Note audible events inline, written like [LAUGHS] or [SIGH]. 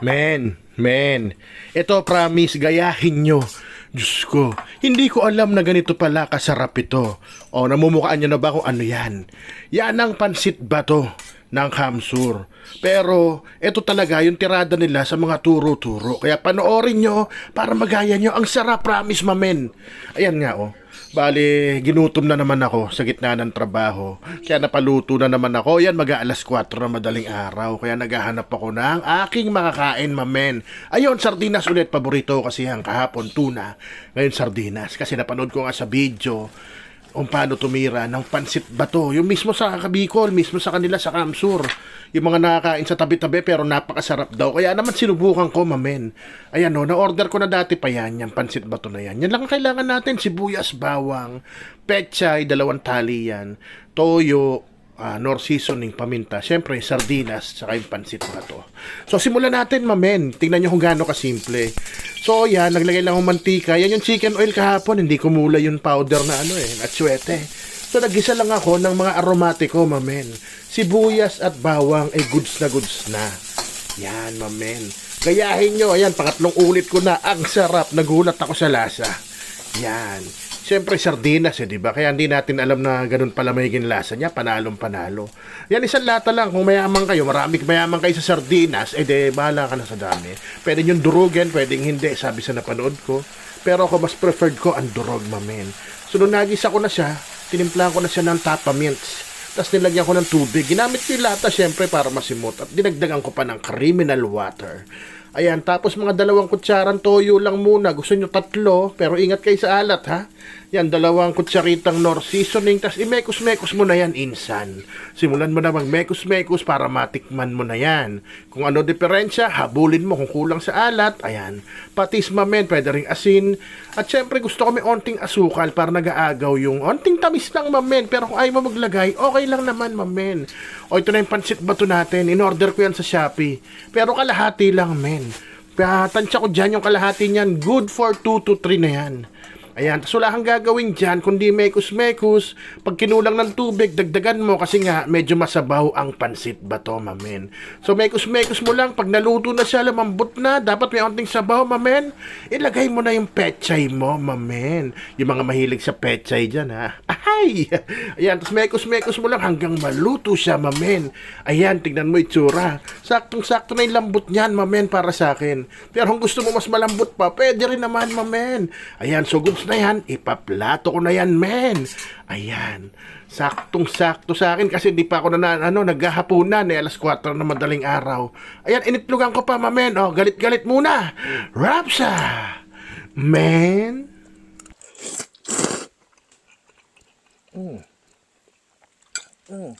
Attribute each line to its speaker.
Speaker 1: Men, men, ito promise, gayahin nyo. Diyos ko, hindi ko alam na ganito pala kasarap ito. O, namumukaan nyo na ba kung ano yan? Yan ang pansit bato ng Kamsur. Pero, ito talaga yung tirada nila sa mga turo-turo. Kaya panoorin nyo para magaya nyo. Ang sarap, promise, mamen. Ayan nga, oh. Bali, ginutom na naman ako sa gitna ng trabaho. Kaya napaluto na naman ako. Yan, mag-aalas 4 na madaling araw. Kaya naghahanap ako ng aking makakain, mamen. Ayun, sardinas ulit. Paborito kasi ang kahapon, tuna. Ngayon, sardinas. Kasi napanood ko nga sa video kung paano tumira ng pansit bato. Yung mismo sa Kabicol, mismo sa kanila sa Kamsur. Yung mga nakakain sa tabi-tabi pero napakasarap daw. Kaya naman sinubukan ko, mamen. Ayan o, na-order ko na dati pa yan, yung pansit bato na yan. Yan lang ang kailangan natin, sibuyas, bawang, pechay, dalawang tali yan, toyo, ah, nor seasoning, paminta, syempre sardinas, saka yung pansit na to. So simulan natin mamen, tingnan nyo kung gaano kasimple. So yan, naglagay lang ng mantika, yan yung chicken oil kahapon, hindi kumula yung powder na ano eh, atsuete. So nagisa lang ako ng mga aromatiko mamen. Sibuyas at bawang ay goods na goods na. Yan mamen. Gayahin nyo, ayan, pangatlong ulit ko na, ang sarap, nagulat ako sa lasa. Yan. Siyempre sardinas eh, di ba? Kaya hindi natin alam na ganun pala magiging lasa niya, panalong panalo. Yan isang lata lang, kung mayaman kayo, marami mayaman kayo sa sardinas, eh de, bahala ka na sa dami. Pwede yung durugin, pwedeng hindi, sabi sa napanood ko. Pero ako mas preferred ko ang durog, mamen. So nung nagisa ko na siya, tinimplahan ko na siya ng tapa mints. Tapos nilagyan ko ng tubig. Ginamit ko yung lata syempre para masimot. At dinagdagan ko pa ng criminal water. Ayan, tapos mga dalawang kutsarang toyo lang muna. Gusto nyo tatlo, pero ingat kayo sa alat ha. Yan, dalawang kutsaritang nor seasoning. Tapos imekos-mekos mo na yan, insan. Simulan mo na mag-mekos-mekos para matikman mo na yan. Kung ano diferensya, habulin mo kung kulang sa alat. Ayan, patis mamen, pwede ring asin. At syempre gusto ko may onting asukal para nag-aagaw yung onting tamis lang mamen. Pero kung ayaw mo maglagay, okay lang naman mamen. O ito na yung pansit bato natin. In-order ko yan sa Shopee. Pero kalahati lang men. Kaya tansya ko dyan yung kalahati niyan. Good for 2 to 3 na yan. Ayan, so wala kang gagawin dyan, kundi mekus-mekus. Pag kinulang ng tubig, dagdagan mo kasi nga medyo masabaw ang pansit bato, mamen. So mekus-mekus mo lang, pag naluto na siya, lumambot na, dapat may onting sabaw, mamen. Ilagay mo na yung pechay mo, mamen. Yung mga mahilig sa pechay dyan, ha. [LAUGHS] Ay! Ayan, tapos mekus-mekus mo lang hanggang maluto siya, mamen. Ayan, tignan mo itsura. Saktong-sakto na yung lambot niyan, mamen, para sa akin. Pero kung gusto mo mas malambot pa, pwede rin naman, mamen. Ayan, so goods na yan, ipaplato ko na yan, men. Ayan, saktong-sakto sa akin kasi di pa ako na, ano, naghahapunan eh, alas 4 na madaling araw. Ayan, initlugan ko pa, mamen. Oh, galit-galit muna. Rapsa! Men? 음. 음.